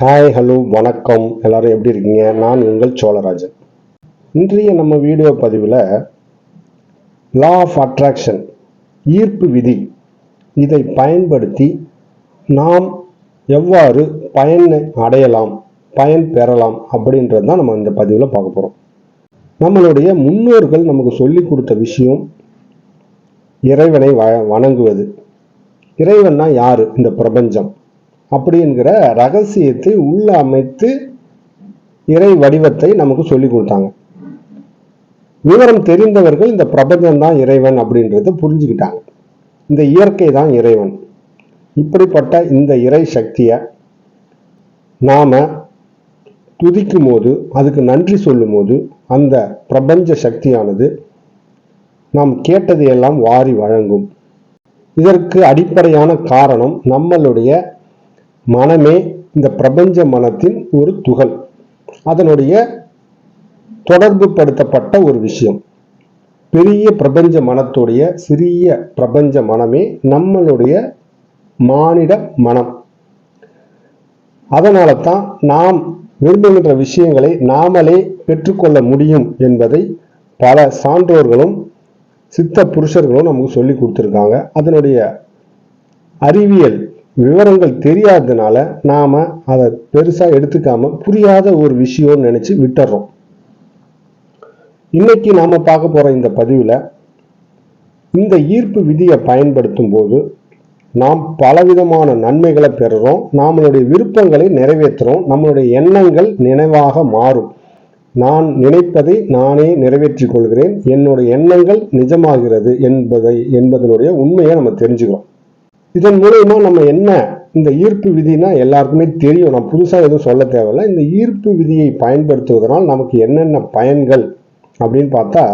Hi hello வணக்கம். எல்லாரும் எப்படி இருக்கீங்க? நான் உங்கள் சோழராஜன். இன்றைய நம்ம வீடியோ பதிவில் லா ஆஃப் அட்ராக்ஷன் ஈர்ப்பு விதி இதை பயன்படுத்தி நாம் எவ்வாறு பயனை அடையலாம் பயன் பெறலாம் அப்படின்றது தான் நம்ம இந்த பதிவில் பார்க்க போகிறோம் நம்மளுடைய முன்னோர்கள் நமக்கு சொல்லி கொடுத்த விஷயம் இறைவனை வ வணங்குவது. இறைவன்னா யார்? இந்த பிரபஞ்சம். அப்படிங்கிற ரகசியத்தை உள்ள அமைத்து இறை வடிவத்தை நமக்கு சொல்லி கொடுத்தாங்க. விவரம் தெரிந்தவர்கள் இந்த பிரபஞ்சம் தான் இறைவன் அப்படின்றத புரிஞ்சுக்கிட்டாங்க. இந்த இயற்கை தான் இறைவன். இப்படிப்பட்ட இந்த இறை சக்தியை நாம் துதிக்கும் போது அதுக்கு நன்றி சொல்லும் போது அந்த பிரபஞ்ச சக்தியானது நாம் கேட்டதையெல்லாம் வாரி வழங்கும். இதற்கு அடிப்படையான காரணம் நம்மளுடைய மனமே இந்த பிரபஞ்ச மனத்தின் ஒரு துகள். அதனுடைய தொடர்பு படுத்தப்பட்ட ஒரு விஷயம். பெரிய பிரபஞ்ச மனத்துடைய சிறிய பிரபஞ்ச மனமே நம்மளுடைய மானிட மனம். அதனால தான் நாம் விரும்புகின்ற விஷயங்களை நாமளே பெற்றுக்கொள்ள முடியும் என்பதை பல சான்றோர்களும் சித்த புருஷர்களும் நமக்கு சொல்லி கொடுத்துருக்காங்க. அதனுடைய அறிவியல் விவரங்கள் தெரியாததுனால நாம் அதை பெருசாக எடுத்துக்காம புரியாத ஒரு விஷயம்னு நினச்சி விட்டுறோம். இன்னைக்கு நாம் பார்க்க போகிற இந்த பதிவில் இந்த ஈர்ப்பு விதியை பயன்படுத்தும் போது நாம் பலவிதமான நன்மைகளை பெறுறோம். நம்மளுடைய விருப்பங்களை நிறைவேற்றுறோம். நம்மளுடைய எண்ணங்கள் நினைவாக மாறும். நான் நினைப்பதை நானே நிறைவேற்றிக் கொள்கிறேன். என்னுடைய எண்ணங்கள் நிஜமாகிறது என்பதை என்பதனுடைய உண்மையை நம்ம தெரிஞ்சுக்கிறோம். இதன் மூலயமா நம்ம என்ன இந்த ஈர்ப்பு விதினா எல்லாருக்குமே தெரியும். நான் புதுசாக எதுவும் சொல்ல தேவையில்ல. இந்த ஈர்ப்பு விதியை பயன்படுத்துவதனால் நமக்கு என்னென்ன பயன்கள் அப்படின்னு பார்த்தா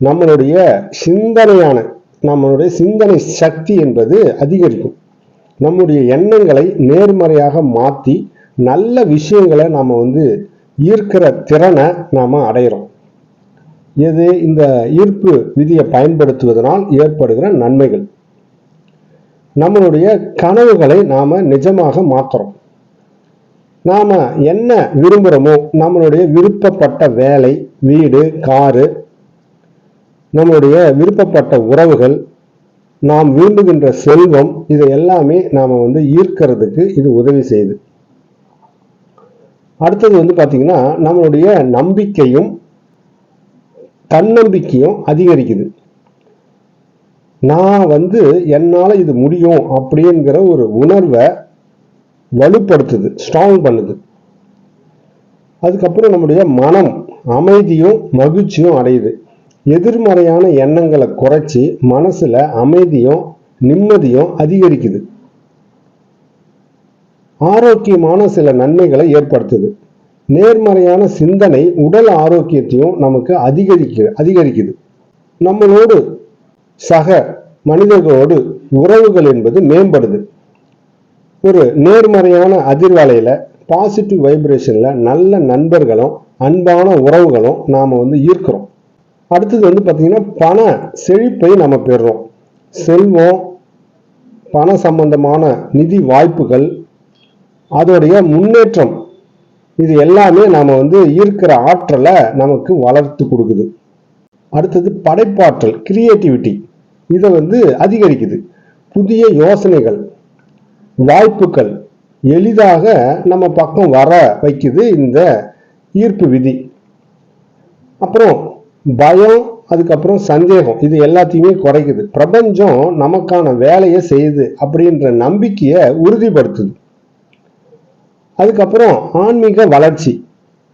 நம்மளுடைய சிந்தனையான நம்மளுடைய சிந்தனை சக்தி என்பது அதிகரிக்கும். நம்முடைய எண்ணங்களை நேர்மறையாக மாற்றி நல்ல விஷயங்களை நாம் வந்து ஈர்க்கிற திறனை நாம் அடையிறோம். இது இந்த ஈர்ப்பு விதியை பயன்படுத்துவதனால் ஏற்படுகிற நன்மைகள். நம்மளுடைய கனவுகளை நாம் நிஜமாக மாற்றுறோம் நாம் என்ன விரும்புகிறோமோ நம்மளுடைய விருப்பப்பட்ட வேலை வீடு காரு நம்மளுடைய விருப்பப்பட்ட உறவுகள் நாம் விரும்புகின்ற செல்வம் இது எல்லாமே நாம் வந்து ஈர்க்கிறதுக்கு இது உதவி செய்யுது. அடுத்தது வந்து பார்த்திங்கன்னா நம்மளுடைய நம்பிக்கையும் தன்னம்பிக்கையும் அதிகரிக்குது. நான் வந்து என்னால் இது முடியும் அப்படிங்கிற ஒரு உணர்வை வலுப்படுத்துது ஸ்ட்ராங் பண்ணுது. அதுக்கப்புறம் நம்முடைய மனம் அமைதியும் மகிழ்ச்சியும் அடையுது. எதிர்மறையான எண்ணங்களை குறைச்சி மனசுல அமைதியும் நிம்மதியும் அதிகரிக்குது. ஆரோக்கியமான சில நன்மைகளை ஏற்படுத்துது. நேர்மறையான சிந்தனை உடல் ஆரோக்கியத்தையும் நமக்கு அதிகரிக்க அதிகரிக்குது. நம்மளோடு சக மனிதர்களோடு உறவுகள் என்பது மேம்படுது. ஒரு நேர்மறையான அதிர்வலையில் பாசிட்டிவ் வைப்ரேஷனில் நல்ல நண்பர்களும் அன்பான உறவுகளும் நாம் வந்து ஈர்க்கிறோம். அடுத்தது வந்து பார்த்திங்கன்னா பண செழிப்பை நம்ம பெறுறோம். செல்வம் பண சம்பந்தமான நிதி வாய்ப்புகள் அதோடைய முன்னேற்றம் இது எல்லாமே நாம் வந்து ஈர்க்கிற ஆற்றலை நமக்கு வளர்த்து கொடுக்குது. அடுத்தது படைப்பாற்றல் கிரியேட்டிவிட்டி இதை வந்து அதிகரிக்குது. புதிய யோசனைகள் வாய்ப்புகள் எளிதாக நம்ம பக்கம் வர வைக்குது இந்த ஈர்ப்பு விதி. அப்புறம் பயம் அதுக்கப்புறம் சந்தேகம் இது எல்லாத்தையுமே குறைக்குது. பிரபஞ்சம் நமக்கான வேலையை செய்யுது அப்படின்ற நம்பிக்கையை உறுதிப்படுத்துது. அதுக்கப்புறம் ஆன்மீக வளர்ச்சி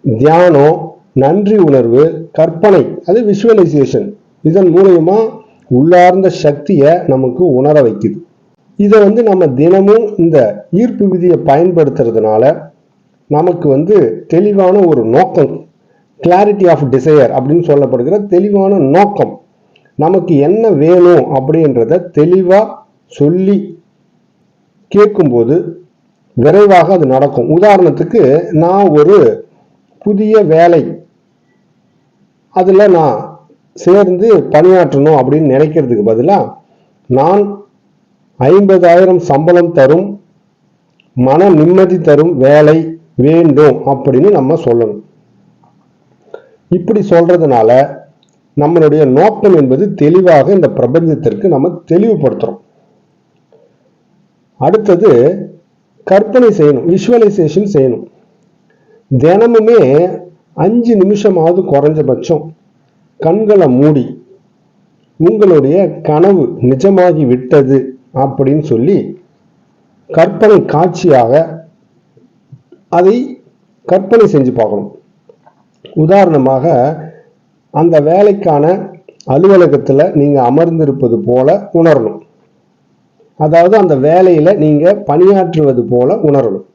தியானம் நன்றி உணர்வு கற்பனை அது விஷுவலைசேஷன் இதன் மூலயமா உள்ளார்ந்த சக்தியை நமக்கு உணர வைக்குது. இதை வந்து நம்ம தினமும் இந்த ஈர்ப்பு விதியை பயன்படுத்துறதுனால நமக்கு வந்து தெளிவான ஒரு நோக்கம் கிளாரிட்டி ஆஃப் டிசையர் அப்படின்னு சொல்லப்படுகிற தெளிவான நோக்கம். நமக்கு என்ன வேணும் அப்படின்றத தெளிவாக சொல்லி கேட்கும்போது விரைவாக அது நடக்கும். உதாரணத்துக்கு நான் ஒரு புதிய வேலை அதில் நான் சேர்ந்து பணியாற்றணும் அப்படின்னு நினைக்கிறதுக்கு பதிலாக நான் ஐம்பதாயிரம் சம்பளம் தரும் மன நிம்மதி தரும் வேலை வேண்டும் அப்படின்னு நம்ம சொல்லணும். இப்படி சொல்றதுனால நம்மளுடைய நோக்கம் என்பது தெளிவாக இந்த பிரபஞ்சத்திற்கு நம்ம தெளிவுபடுத்துறோம். அடுத்தது கற்பனை செய்யணும் விஷுவலைசேஷன் செய்யணும். தினமுமே அஞ்சு நிமிஷமாவது குறைஞ்சபட்சம் கண்களை மூடி உங்களுடைய கனவு நிஜமாகி விட்டது அப்படின்னு சொல்லி கற்பனை காட்சியாக அதை கற்பனை செஞ்சு பார்க்கணும். உதாரணமாக அந்த வேலைக்கான அலுவலகத்தில் நீங்கள் அமர்ந்திருப்பது போல உணரணும். அதாவது அந்த வேலையில் நீங்கள் பணியாற்றுவது போல உணரணும்.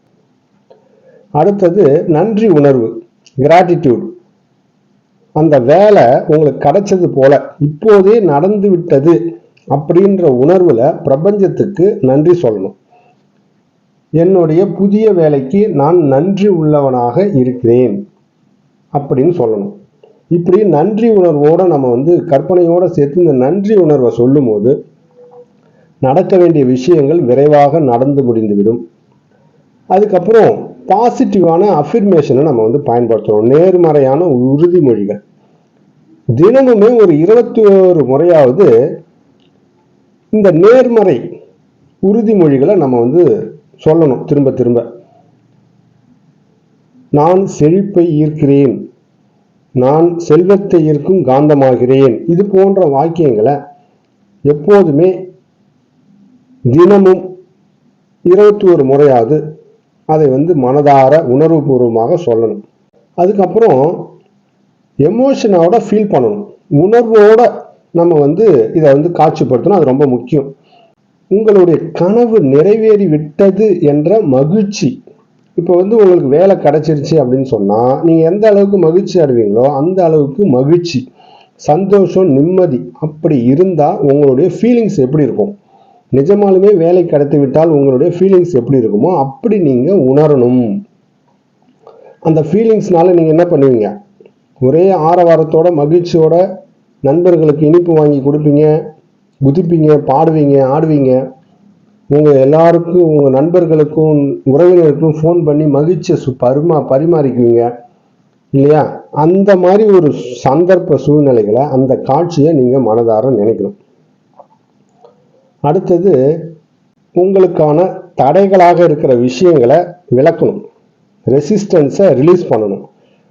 அடுத்தது நன்றி உணர்வு கிராட்டிடியூட் அந்த வேலை உங்களுக்கு கிடைச்சது போல இப்போதே நடந்து விட்டது அப்படின்ற உணர்வுல பிரபஞ்சத்துக்கு நன்றி சொல்லணும். என்னுடைய புதிய வேலைக்கு நான் நன்றி உள்ளவனாக இருக்கிறேன் அப்படின்னு சொல்லணும். இப்படி நன்றி உணர்வோட நம்ம வந்து கற்பனையோட சேர்த்து இந்த நன்றி உணர்வை சொல்லும்போது நடக்க வேண்டிய விஷயங்கள் விரைவாக நடந்து முடிந்துவிடும். அதுக்கப்புறம் பாசிட்டிவான அஃபிர்மேஷனை நம்ம வந்து பயன்படுத்தணும். நேர்மறையான உறுதிமொழிகள். தினமுமே ஒரு இருபத்தி ஒரு முறையாவது இந்த நேர்மறை உறுதிமொழிகளை நம்ம வந்து சொல்லணும். திரும்ப திரும்ப. நான் செழிப்பை ஈர்க்கிறேன். நான் செல்வத்தை ஈர்க்கும் காந்தமாகிறேன். இது போன்ற வாக்கியங்களை எப்போதுமே தினமும் இருபத்தி ஒரு முறையாவது அதை வந்து மனதார உணர்வுபூர்வமாக சொல்லணும். அதுக்கப்புறம் எமோஷனோட ஃபீல் பண்ணணும். உணர்வோட நம்ம வந்து இதை வந்து காட்சிப்படுத்தணும். அது ரொம்ப முக்கியம். உங்களுடைய கனவு நிறைவேறி விட்டது என்ற மகிழ்ச்சி. இப்போ வந்து உங்களுக்கு வேலை கிடைச்சிருச்சு அப்படின்னு சொன்னால் நீங்கள் எந்த அளவுக்கு மகிழ்ச்சி அடைவீங்களோ அந்த அளவுக்கு மகிழ்ச்சி சந்தோஷம் நிம்மதி அப்படி இருந்தால் உங்களுடைய ஃபீலிங்ஸ் எப்படி இருக்கும்? நிஜமாலுமே வேலை கிடைத்து விட்டால் உங்களுடைய ஃபீலிங்ஸ் எப்படி இருக்குமோ அப்படி நீங்கள் உணரணும். அந்த ஃபீலிங்ஸ்னால நீங்கள் என்ன பண்ணுவீங்க? ஒரே ஆரவாரத்தோட மகிழ்ச்சியோட நண்பர்களுக்கு இனிப்பு வாங்கி கொடுப்பீங்க குதிப்பீங்க பாடுவீங்க ஆடுவீங்க. உங்கள் எல்லாருக்கும் உங்கள் நண்பர்களுக்கும் உறவினருக்கும் ஃபோன் பண்ணி மகிழ்ச்சியை சு பரிமா பரிமாறிக்குவீங்க. இல்லையா? அந்த மாதிரி ஒரு சந்தர்ப்ப சூழ்நிலைகளை அந்த காட்சியை நீங்கள் மனதார நினைக்கணும். அடுத்தது உங்களுக்கான தடைகளாக இருக்கிற விஷயங்களை விளக்கணும். ரெசிஸ்டன்ஸை ரிலீஸ் பண்ணணும்.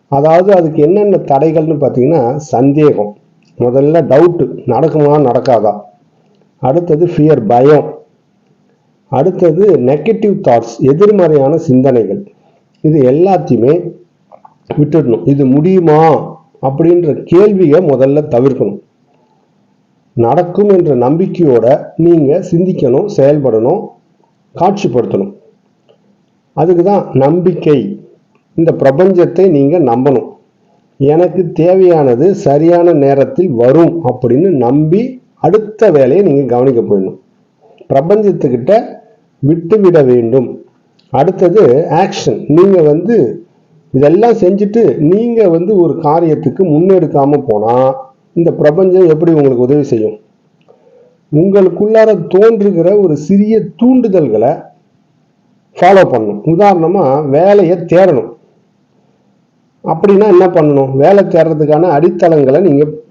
அதாவது அதுக்கு என்னென்ன தடைகள்னு பார்த்தீங்கன்னா சந்தேகம். முதல்ல டவுட்டு நடக்குமா நடக்காதா? அடுத்தது ஃபியர் பயம். அடுத்தது நெகட்டிவ் தாட்ஸ் எதிர்மறையான சிந்தனைகள். இது எல்லாத்தையுமே விட்டுடணும். இது முடியுமா? அப்படின்ற கேள்வியை முதல்ல தவிர்க்கணும். நடக்கும் என்ற நம்பிக்கையோட நீங்கள் சிந்திக்கணும் செயல்படணும் காட்சிப்படுத்தணும். அதுக்கு தான் நம்பிக்கை. இந்த பிரபஞ்சத்தை நீங்கள் நம்பணும். எனக்கு தேவையானது சரியான நேரத்தில் வரும் அப்படின்னு நம்பி அடுத்த வேலையை நீங்கள் கவனிக்க போயிடணும். பிரபஞ்சத்துக்கிட்ட விட்டுவிட வேண்டும். அடுத்தது ஆக்ஷன் நீங்கள் வந்து இதெல்லாம் செஞ்சுட்டு நீங்கள் வந்து ஒரு காரியத்துக்கு முன்னெடுக்காமல் போனால் இந்த பிரபஞ்சம் எப்படி உங்களுக்கு உதவி செய்யும்? உங்களுக்குள்ளார தோன்றுகிற ஒரு சிறிய தூண்டுதல்களை ஃபாலோ பண்ணணும். உதாரணமாக வேலையை தேடணும். அப்படின்னா என்ன பண்ணணும்? வேலை தேடுறதுக்கான அடித்தளங்களை நீங்கள்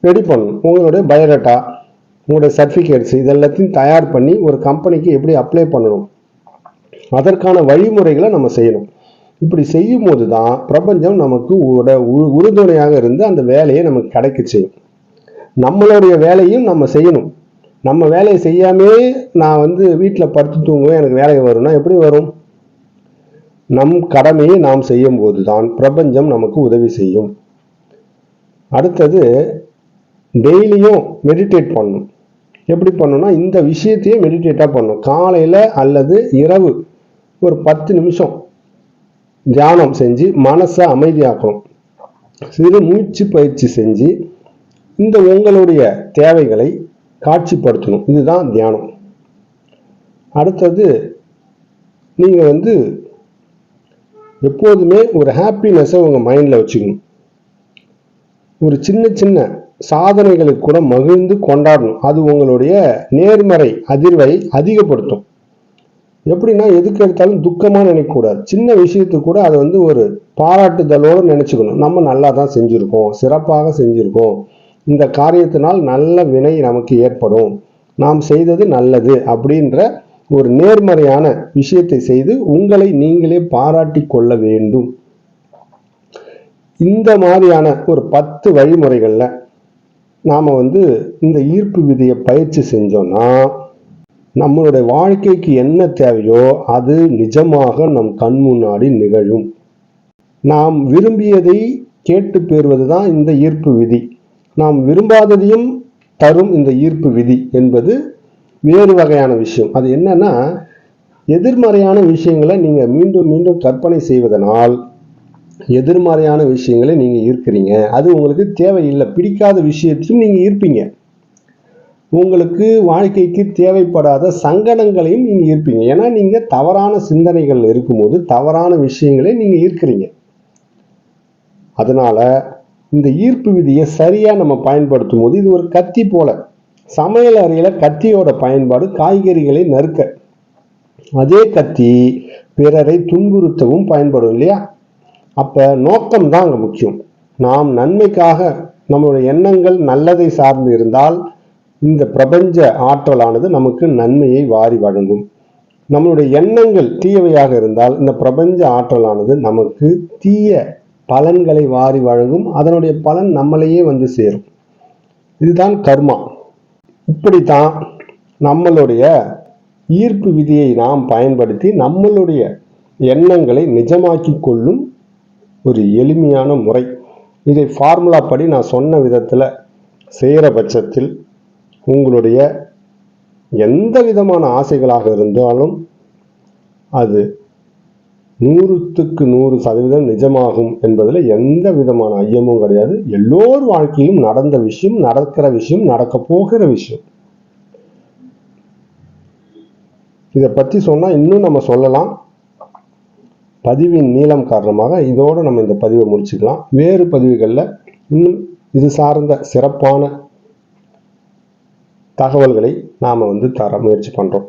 ரெடி பண்ணணும். உங்களுடைய பயோடேட்டா உங்களுடைய சர்டிஃபிகேட்ஸ் இதெல்லாத்தையும் தயார் பண்ணி ஒரு கம்பெனிக்கு எப்படி அப்ளை பண்ணணும்? அதற்கான வழிமுறைகளை நம்ம செய்யணும். இப்படி செய்யும் போது தான் பிரபஞ்சம் நமக்கு உட உ- உறுதுணையாக இருந்து அந்த வேலையை நமக்கு கிடைக்க செய்யும். நம்மளுடைய வேலையும் நம்ம செய்யணும். நம்ம வேலையை செய்யாமே நான் வந்து வீட்டில் படுத்து தூங்குவேன் எனக்கு வேலை வரும்னா எப்படி வரும்? நம் கடமையை நாம் செய்யும் போது தான் பிரபஞ்சம் நமக்கு உதவி செய்யும். அடுத்தது டெய்லியும் மெடிடேட் பண்ணும் எப்படி பண்ணணும்னா இந்த விஷயத்தையே மெடிடேட்டாக பண்ணணும். காலையில் அல்லது இரவு ஒரு பத்து நிமிஷம் தியானம் செஞ்சு மனசை அமைதியாக்கணும். சிறு மூச்சு பயிற்சி செஞ்சு இந்த உங்களுடைய தேவைகளை காட்சிப்படுத்தணும். இதுதான் தியானம். அடுத்தது நீங்கள் வந்து எப்போதுமே ஒரு ஹாப்பினஸை உங்கள் மைண்டில் வச்சுக்கணும். ஒரு சின்ன சின்ன சாதனைகளுக்கு கூட மகிழ்ந்து கொண்டாடணும். அது உங்களுடைய நேர்மறை அதிர்வை அதிகப்படுத்தும். எப்படின்னா எதுக்கு எடுத்தாலும் துக்கமாக நினைக்கக்கூடாது. சின்ன விஷயத்துக்கு கூட அதை வந்து ஒரு பாராட்டுதலோடு நினச்சிக்கணும். நம்ம நல்லா தான் செஞ்சுருக்கோம். சிறப்பாக செஞ்சுருக்கோம். இந்த காரியத்தினால் நல்ல வினை நமக்கு ஏற்படும். நாம் செய்தது நல்லது அப்படின்ற ஒரு நேர்மறையான விஷயத்தை செய்து உங்களை நீங்களே பாராட்டி கொள்ள வேண்டும். இந்த மாதிரியான ஒரு பத்து வழிமுறைகளில் நாம் வந்து இந்த ஈர்ப்பு விதியை பயிற்சி செஞ்சோம்னா நம்மளுடைய வாழ்க்கைக்கு என்ன தேவையோ அது நிஜமாக நம் கண் முன்னாடி நிகழும். நாம் விரும்பியதை கேட்டு பெறுவது தான் இந்த ஈர்ப்பு விதி. நாம் விரும்பாததையும் தரும் இந்த ஈர்ப்பு விதி என்பது வேறு வகையான விஷயம். அது என்னன்னா எதிர்மறையான விஷயங்களை நீங்கள் மீண்டும் மீண்டும் கற்பனை செய்வதனால் எதிர்மறையான விஷயங்களை நீங்கள் ஈர்க்கிறீங்க. அது உங்களுக்கு தேவையில்லை. பிடிக்காத விஷயத்தையும் நீங்கள் ஈர்ப்பீங்க. உங்களுக்கு வாழ்க்கைக்கு தேவைப்படாத சங்கடங்களையும் நீங்கள் ஈர்ப்பீங்க. ஏன்னா நீங்கள் தவறான சிந்தனைகள் இருக்கும்போது தவறான விஷயங்களை நீங்கள் ஈர்க்கிறீங்க. அதனால இந்த ஈர்ப்பு விதியை சரியாக நம்ம பயன்படுத்தும் போது இது ஒரு கத்தி போல. சமையல் அறையில் கத்தியோட பயன்பாடு காய்கறிகளை நறுக்க. அதே கத்தி பிறரை துன்புறுத்தவும் பயன்படும் இல்லையா? அப்போ நோக்கம் தான் அங்கே முக்கியம். நாம் நன்மைக்காக நம்மளுடைய எண்ணங்கள் நல்லதை சார்ந்து இருந்தால் இந்த பிரபஞ்ச ஆற்றலானது நமக்கு நன்மையை வாரி வழங்கும். நம்மளுடைய எண்ணங்கள் தீயவையாக இருந்தால் இந்த பிரபஞ்ச ஆற்றலானது நமக்கு தீய பலன்களை வாரி வழங்கும். அதனுடைய பலன் நம்மளையே வந்து சேரும். இதுதான் கர்மா. இப்படித்தான் நம்மளுடைய ஈர்ப்பு விதியை நாம் பயன்படுத்தி நம்மளுடைய எண்ணங்களை நிஜமாக்கி கொள்ளும் ஒரு எளிமையான முறை. இதை ஃபார்முலா படி நான் சொன்ன விதத்தில் செய்கிற பட்சத்தில் உங்களுடைய எந்த விதமான ஆசைகளாக இருந்தாலும் அது நூறுத்துக்கு நூறு சதவீதம் நிஜமாகும் என்பதில் எந்த விதமான ஐயமும் கிடையாது. எல்லோர் வாழ்க்கையிலும் நடந்த விஷயம் நடக்கிற விஷயம் நடக்க போகிற விஷயம். இதை பற்றி சொன்னால் இன்னும் நம்ம சொல்லலாம். பதிவின் நீளம் காரணமாக இதோடு நம்ம இந்த பதிவை முடிச்சுக்கலாம். வேறு பதிவுகளில் இன்னும் இது சார்ந்த சிறப்பான தகவல்களை நாம் வந்து தர முயற்சி பண்ணுறோம்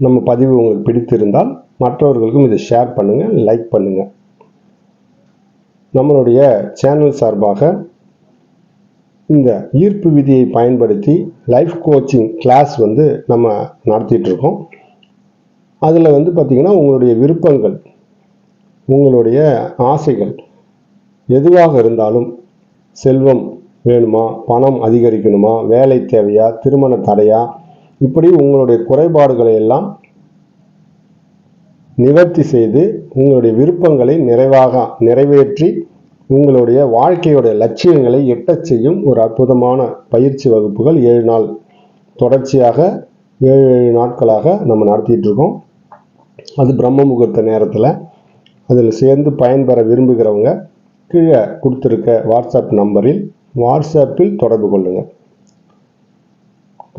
நம்ம பதிவு உங்களுக்கு பிடித்திருந்தால் மற்றவர்களுக்கும் இதை ஷேர் பண்ணுங்கள் லைக் பண்ணுங்கள் நம்மளுடைய சேனல் சார்பாக இந்த ஈர்ப்பு விதியை பயன்படுத்தி லைஃப் கோச்சிங் கிளாஸ் வந்து நம்ம நடத்திட்டுருக்கோம் அதில் வந்து பார்த்திங்கன்னா உங்களுடைய விருப்பங்கள் உங்களுடைய ஆசைகள் எதுவாக இருந்தாலும் செல்வம் வேணுமா பணம் அதிகரிக்கணுமா வேலை தேவையா திருமண தடையா இப்படி உங்களுடைய குறைபாடுகளை எல்லாம் நிவர்த்தி செய்து உங்களுடைய விருப்பங்களை நிறைவாக நிறைவேற்றி உங்களுடைய வாழ்க்கையுடைய லட்சியங்களை எட்டச் செய்யும் ஒரு அற்புதமான பயிற்சி வகுப்புகள் ஏழு நாள். தொடர்ச்சியாக ஏழு ஏழு நாட்களாக நம்ம நடத்திட்டு இருக்கோம். அது பிரம்ம முகூர்த்த நேரத்தில். அதில் சேர்ந்து பயன்பெற விரும்புகிறவங்க கீழே கொடுத்துருக்க வாட்ஸ்அப் நம்பரில் வாட்ஸ்அப்பில் தொடர்பு கொள்ளுங்கள்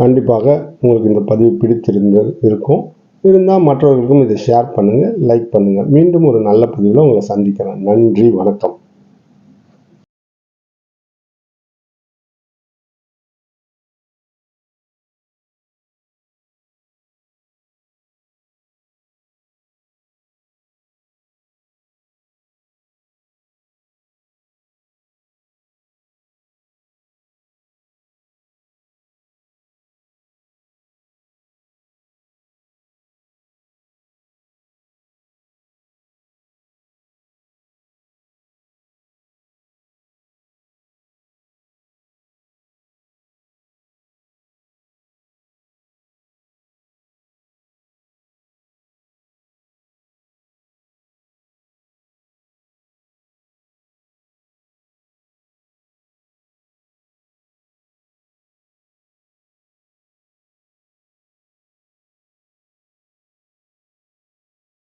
கண்டிப்பாக உங்களுக்கு இந்த பதிவு பிடித்திருந்து இருக்கும். இருந்தால் மற்றவர்களுக்கும் இதை ஷேர் பண்ணுங்கள் லைக் பண்ணுங்கள் மீண்டும் ஒரு நல்ல பதிவில் உங்களை சந்திக்கிறேன். நன்றி வணக்கம்.